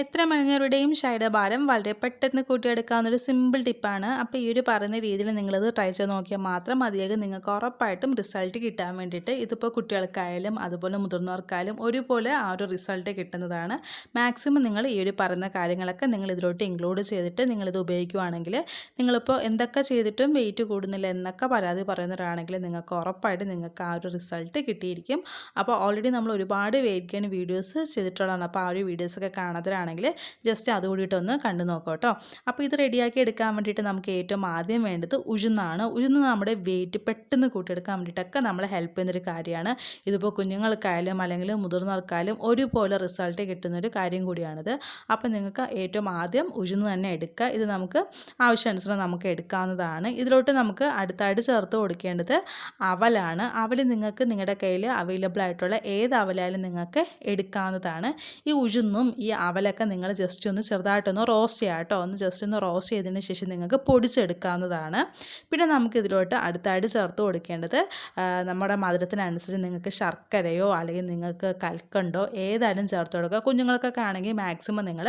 എത്ര മണിഞ്ഞവരുടെയും ഭാരം വളരെ പെട്ടെന്ന് കൂട്ടിയെടുക്കാവുന്ന ഒരു സിമ്പിൾ ടിപ്പാണ് അപ്പോൾ ഈ ഒരു പറയുന്ന രീതിയിൽ നിങ്ങളത് ട്രൈ ചെയ്ത് നോക്കിയാൽ മാത്രം മതിയാകും. നിങ്ങൾക്ക് ഉറപ്പായിട്ടും റിസൾട്ട് കിട്ടാൻ വേണ്ടിയിട്ട്. ഇതിപ്പോൾ കുട്ടികൾക്കായാലും അതുപോലെ മുതിർന്നവർക്കായാലും ഒരുപോലെ ആ ഒരു റിസൾട്ട് കിട്ടുന്നതാണ്. മാക്സിമം നിങ്ങൾ ഈ ഒരു പറയുന്ന കാര്യങ്ങളൊക്കെ നിങ്ങൾ ഇതിലോട്ട് ഇൻക്ലൂഡ് ചെയ്തിട്ട് നിങ്ങളിത് ഉപയോഗിക്കുകയാണെങ്കിൽ നിങ്ങളിപ്പോൾ എന്തൊക്കെ ചെയ്തിട്ടും വെയിറ്റ് കൂടുന്നില്ല എന്നൊക്കെ പരാതി പറയുന്നവരാണെങ്കിൽ നിങ്ങൾക്ക് ഉറപ്പായിട്ട് നിങ്ങൾക്ക് ആ ഒരു റിസൾട്ട് കിട്ടിയിരിക്കും. അപ്പോൾ ഓൾറെഡി നമ്മൾ ഒരുപാട് വെയിറ്റ് ഗെയിൻ വീഡിയോസ് ചെയ്തിട്ടുള്ളതാണ്. അപ്പോൾ ആ ഒരു വീഡിയോസൊക്കെ കാണാത്തവരാണ് ആണെങ്കിൽ ജസ്റ്റ് അതുകൂടിയിട്ടൊന്ന് കണ്ടു നോക്കാം കേട്ടോ. അപ്പോൾ ഇത് റെഡിയാക്കി എടുക്കാൻ വേണ്ടിയിട്ട് നമുക്ക് ഏറ്റവും ആദ്യം വേണ്ടത് ഉഴുന്നാണ്. ഉഴുന്ന് നമ്മുടെ വെയിറ്റ് പെട്ടെന്ന് കൂട്ടിയെടുക്കാൻ വേണ്ടിയിട്ടൊക്കെ നമ്മളെ ഹെൽപ്പ് ചെയ്യുന്നൊരു കാര്യമാണ്. ഇതിപ്പോൾ കുഞ്ഞുങ്ങൾക്കായാലും അല്ലെങ്കിൽ മുതിർന്നവർക്കായാലും ഒരുപോലെ റിസൾട്ട് കിട്ടുന്നൊരു കാര്യം കൂടിയാണിത്. അപ്പോൾ നിങ്ങൾക്ക് ഏറ്റവും ആദ്യം ഉഴുന്ന് തന്നെ എടുക്കുക. ഇത് നമുക്ക് ആവശ്യാനുസരണം നമുക്ക് എടുക്കാവുന്നതാണ്. ഇതിലോട്ട് നമുക്ക് അടുത്തായിട്ട് ചേർത്ത് കൊടുക്കേണ്ടത് അവലാണ്. അവൽ നിങ്ങൾക്ക് നിങ്ങളുടെ കയ്യിൽ അവൈലബിൾ ആയിട്ടുള്ള ഏത് അവലായാലും നിങ്ങൾക്ക് എടുക്കാവുന്നതാണ്. ഈ ഉഴുന്നും ഈ അവലൊക്കെ ഇതൊക്കെ നിങ്ങൾ ജസ്റ്റ് ഒന്ന് ചെറുതായിട്ടൊന്ന് റോസ്റ്റ് ചെയ്യുക കേട്ടോ. ഒന്ന് ജസ്റ്റ് ഒന്ന് റോസ്റ്റ് ചെയ്തതിന് ശേഷം നിങ്ങൾക്ക് പൊടിച്ചെടുക്കാവുന്നതാണ്. പിന്നെ നമുക്ക് ഇതിലോട്ട് അടുത്തായിട്ട് ചേർത്ത് കൊടുക്കേണ്ടത് നമ്മുടെ മധുരത്തിനനുസരിച്ച് നിങ്ങൾക്ക് ശർക്കരയോ അല്ലെങ്കിൽ നിങ്ങൾക്ക് കൽക്കണ്ടോ ഏതായാലും ചേർത്ത് കൊടുക്കുക. കുഞ്ഞുങ്ങൾക്കൊക്കെ ആണെങ്കിൽ മാക്സിമം നിങ്ങൾ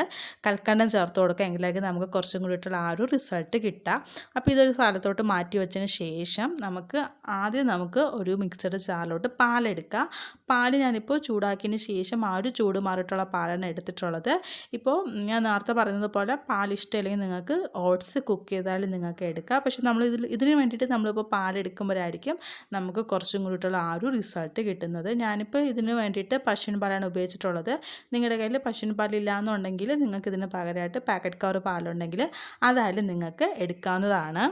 കൽക്കണ്ടം ചേർത്ത് കൊടുക്കുക. എങ്കിലേക്ക് നമുക്ക് കുറച്ചും കൂടിയിട്ടുള്ള ആ ഒരു റിസൾട്ട് കിട്ടാം അപ്പോൾ ഇതൊരു സ്ഥലത്തോട്ട് മാറ്റി വെച്ചതിന് ശേഷം നമുക്ക് ആദ്യം നമുക്ക് ഒരു മിക്സഡ് ചാറിലോട്ട് പാലെടുക്കുക പാൽ ഞാനിപ്പോൾ ചൂടാക്കിയതിന് ശേഷം ആ ഒരു ചൂട് മാറിയിട്ടുള്ള പാലാണ് എടുത്തിട്ടുള്ളത്. ഇപ്പോൾ ഞാൻ നേരത്തെ പറഞ്ഞതുപോലെ പാൽ ഇഷ്ടമില്ലെങ്കിൽ നിങ്ങൾക്ക് ഓട്സ് കുക്ക് ചെയ്താലും നിങ്ങൾക്ക് എടുക്കാം. പക്ഷെ നമ്മൾ ഇതിൽ ഇതിന് വേണ്ടിയിട്ട് നമ്മളിപ്പോൾ പാലെടുക്കുമ്പോഴായിരിക്കും നമുക്ക് കുറച്ചും കൂടിയിട്ടുള്ള ആ ഒരു റിസൾട്ട് കിട്ടുന്നത്. ഞാനിപ്പോൾ ഇതിന് വേണ്ടിയിട്ട് പശുവിൻ പാലാണ് ഉപയോഗിച്ചിട്ടുള്ളത്. നിങ്ങളുടെ കയ്യിൽ പശുവിൻ പാലില്ല എന്നുണ്ടെങ്കിൽ നിങ്ങൾക്ക് ഇതിന് പകരമായിട്ട് പാക്കറ്റ് കവർ പാലുണ്ടെങ്കിൽ അതായാലും നിങ്ങൾക്ക് എടുക്കാവുന്നതാണ്.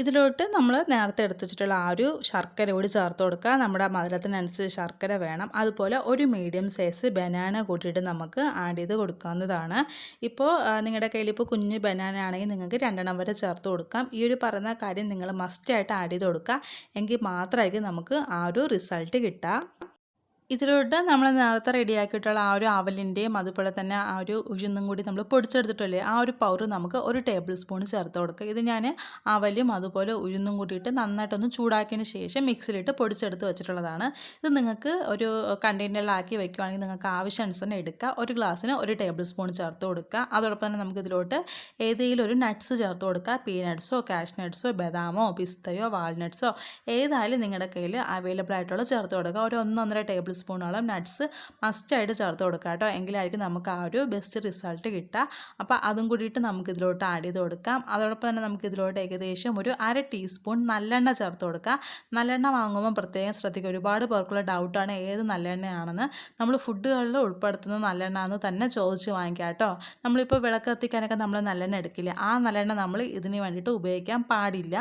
ഇതിലോട്ട് നമ്മൾ നേരത്തെ എടുത്തിട്ടുള്ള ആ ഒരു ശർക്കര കൂടി ചേർത്ത് കൊടുക്കുക. നമ്മുടെ മധുരത്തിനനുസരിച്ച് ശർക്കര വേണം. അതുപോലെ ഒരു മീഡിയം സൈസ് ബനാന കൂട്ടിയിട്ട് നമുക്ക് ആഡ് ചെയ്ത് കൊടുക്കാവുന്നതാണ്. ഇപ്പോൾ നിങ്ങളുടെ കയ്യിൽ ഇപ്പോൾ കുഞ്ഞ് ബനാന ആണെങ്കിൽ നിങ്ങൾക്ക് രണ്ടെണ്ണം വരെ ചേർത്ത് കൊടുക്കാം. ഈ ഒരു പറയുന്ന കാര്യം നിങ്ങൾ മസ്റ്റായിട്ട് ആഡ് ചെയ്ത് കൊടുക്കുക. എങ്കിൽ മാത്രമായിരിക്കും നമുക്ക് ആ ഒരു റിസൾട്ട് കിട്ടുക. ഇതിലോട്ട് നമ്മൾ നേരത്തെ റെഡിയാക്കിയിട്ടുള്ള ആ ഒരു അവലിന്റെയും അതുപോലെ തന്നെ ആ ഒരു ഉഴുന്നും കൂടി നമ്മൾ പൊടിച്ചെടുത്തിട്ടില്ലേ ആ ഒരു പൗഡർ നമുക്ക് ഒരു ടേബിൾ സ്പൂൺ ചേർത്ത് കൊടുക്കുക. ഇത് ഞാൻ അവലും അതുപോലെ ഉഴുന്നും കൂട്ടിയിട്ട് നന്നായിട്ടൊന്ന് ചൂടാക്കിയതിന് ശേഷം മിക്സിയിലിട്ട് പൊടിച്ചെടുത്ത് വെച്ചിട്ടുള്ളതാണ്. ഇത് നിങ്ങൾക്ക് ഒരു കണ്ടെയ്നറിലാക്കി വെക്കുകയാണെങ്കിൽ നിങ്ങൾക്ക് ആവശ്യാനുസരണം എടുക്കുക ഒരു ഗ്ലാസ്സിന് ഒരു ടേബിൾ സ്പൂൺ ചേർത്ത് കൊടുക്കുക. അതോടൊപ്പം തന്നെ നമുക്ക് ഇതിലോട്ട് ഏതെങ്കിലും ഒരു നട്ട്സ് ചേർത്ത് കൊടുക്കുക. പീനട്ട്സോ കാഷ് നട്ട്സോ ബദാമോ പിസ്തയോ വാൾനട്ട്സോ ഏതായാലും നിങ്ങളുടെ കയ്യിൽ അവൈലബിൾ ആയിട്ടുള്ള ചേർത്ത് കൊടുക്കുക. ഒരു ഒന്നൊന്നര ടേബിൾ സ്പൂണോളം നട്ട്സ് മസ്റ്റായിട്ട് ചേർത്ത് കൊടുക്കുക കേട്ടോ. എങ്കിലായിരിക്കും നമുക്ക് ആ ഒരു ബെസ്റ്റ് റിസൾട്ട് കിട്ടുക. അപ്പോൾ അതും കൂടിയിട്ട് നമുക്ക് ഇതിലോട്ട് ആഡ് ചെയ്ത് കൊടുക്കാം. അതോടൊപ്പം തന്നെ നമുക്ക് ഇതിലോട്ട് ഏകദേശം ഒരു അര ടീസ്പൂൺ നല്ലെണ്ണ ചേർത്ത് കൊടുക്കുക നല്ലെണ്ണ വാങ്ങുമ്പോൾ പ്രത്യേകം ശ്രദ്ധിക്കുക. ഒരുപാട് പേർക്കുള്ള ഡൗട്ടാണ് ഏത് നല്ലെണ്ണയാണെന്ന്. നമ്മൾ ഫുഡുകളിൽ ഉൾപ്പെടുത്തുന്ന നല്ലെണ്ണ എന്ന് തന്നെ ചോദിച്ച് വാങ്ങിക്കുക കേട്ടോ. നമ്മളിപ്പോൾ വിളക്ക് കത്തിക്കാനൊക്കെ നമ്മൾ നല്ലെണ്ണ എടുക്കില്ല. ആ നല്ലെണ്ണ നമ്മൾ ഇതിന് വേണ്ടിയിട്ട് ഉപയോഗിക്കാൻ പാടില്ല.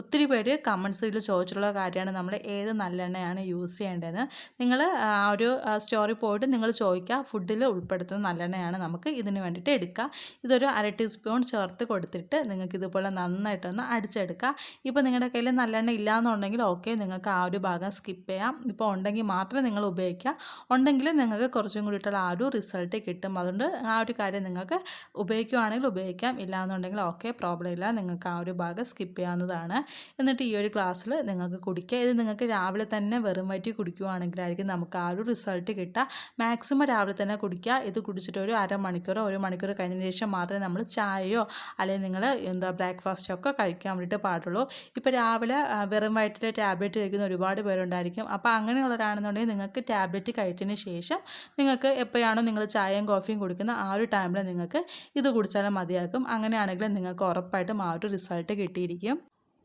ഒത്തിരി പേര് കമൻസിൽ ചോദിച്ചിട്ടുള്ള കാര്യമാണ് നമ്മൾ ഏത് നല്ലെണ്ണയാണ് യൂസ് ചെയ്യേണ്ടതെന്ന്. നിങ്ങൾ ആ ഒരു സ്റ്റോറി പോയിട്ട് നിങ്ങൾ ചോദിക്കുക. ഫുഡിൽ ഉൾപ്പെടുത്തുന്ന നല്ലെണ്ണയാണ് നമുക്ക് ഇതിന് വേണ്ടിയിട്ട് എടുക്കുക. ഇതൊരു അര ടീസ്പൂൺ ചേർത്ത് കൊടുത്തിട്ട് നിങ്ങൾക്ക് ഇതുപോലെ നന്നായിട്ടൊന്ന് അടിച്ചെടുക്കുക. ഇപ്പോൾ നിങ്ങളുടെ കയ്യിൽ നല്ലെണ്ണ ഇല്ലയെന്നുണ്ടെങ്കിൽ ഓക്കെ നിങ്ങൾക്ക് ആ ഒരു ഭാഗം സ്കിപ്പ് ചെയ്യാം. ഇപ്പോൾ ഉണ്ടെങ്കിൽ മാത്രം നിങ്ങൾ ഉപയോഗിക്കുക. ഉണ്ടെങ്കിൽ നിങ്ങൾക്ക് കുറച്ചും കൂടിയിട്ടുള്ള ആ ഒരു റിസൾട്ട് കിട്ടും. അതുകൊണ്ട് ആ ഒരു കാര്യം നിങ്ങൾക്ക് ഉപയോഗിക്കുകയാണെങ്കിൽ ഉപയോഗിക്കാം. ഇല്ലയെന്നുണ്ടെങ്കിൽ ഓക്കെ പ്രോബ്ലം ഇല്ല. നിങ്ങൾക്ക് ആ ഒരു ഭാഗം സ്കിപ്പ് ചെയ്യാവുന്നതാണ്. എന്നിട്ട് ഈ ഒരു ഗ്ലാസ്സിൽ നിങ്ങൾക്ക് കുടിക്കുക. ഇത് നിങ്ങൾക്ക് രാവിലെ തന്നെ വെറും വയറ്റി കുടിക്കുകയാണെങ്കിലായിരിക്കും നമുക്ക് നമുക്ക് ആ ഒരു റിസൾട്ട് കിട്ടുക മാക്സിമം രാവിലെ തന്നെ കുടിക്കുക ഇത് കുടിച്ചിട്ട് ഒരു അരമണിക്കൂറോ ഒരു മണിക്കൂർ കഴിഞ്ഞതിന് ശേഷം മാത്രമേ നമ്മൾ ചായയോ അല്ലെങ്കിൽ നിങ്ങൾ എന്താ ബ്രേക്ക്ഫാസ്റ്റോ ഒക്കെ കഴിക്കാൻ വേണ്ടിയിട്ട് പാടുള്ളൂ. ഇപ്പോൾ രാവിലെ വെറും വയറ്റിലെ ടാബ്ലറ്റ് കഴിക്കുന്ന ഒരുപാട് പേരുണ്ടായിരിക്കും. അപ്പോൾ അങ്ങനെയുള്ളവരാണെന്നുണ്ടെങ്കിൽ നിങ്ങൾക്ക് ടാബ്ലറ്റ് കഴിച്ചതിന് ശേഷം നിങ്ങൾക്ക് എപ്പോഴാണോ നിങ്ങൾ ചായയും കോഫിയും കുടിക്കുന്ന ആ ഒരു ടൈമിൽ നിങ്ങൾക്ക് ഇത് കുടിച്ചാലും മതിയാക്കും അങ്ങനെയാണെങ്കിൽ നിങ്ങൾക്ക് ഉറപ്പായിട്ടും ആ ഒരു റിസൾട്ട് കിട്ടിയിരിക്കും.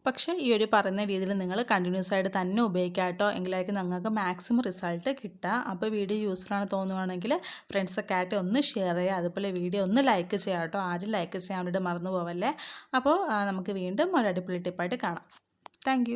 പക്ഷേ ഈ ഒരു പറയുന്ന രീതിയിൽ നിങ്ങൾ കണ്ടിന്യൂസ് ആയിട്ട് തന്നെ ഉപയോഗിക്കുക കേട്ടോ എങ്കിലായിരിക്കും നിങ്ങൾക്ക് മാക്സിമം റിസൾട്ട് കിട്ടുക അപ്പോൾ വീഡിയോ യൂസ്ഫുൾ ആണ് തോന്നുകയാണെങ്കിൽ ഫ്രണ്ട്സൊക്കെ ആയിട്ട് ഒന്ന് ഷെയർ ചെയ്യുക. അതുപോലെ വീഡിയോ ഒന്ന് ലൈക്ക് ചെയ്യുക കേട്ടോ ആരും ലൈക്ക് ചെയ്യാൻ വേണ്ടിയിട്ട് മറന്നു പോവല്ലേ. അപ്പോൾ നമുക്ക് വീണ്ടും ഒരു അടിപൊളി ടിപ്പായിട്ട് കാണാം. താങ്ക്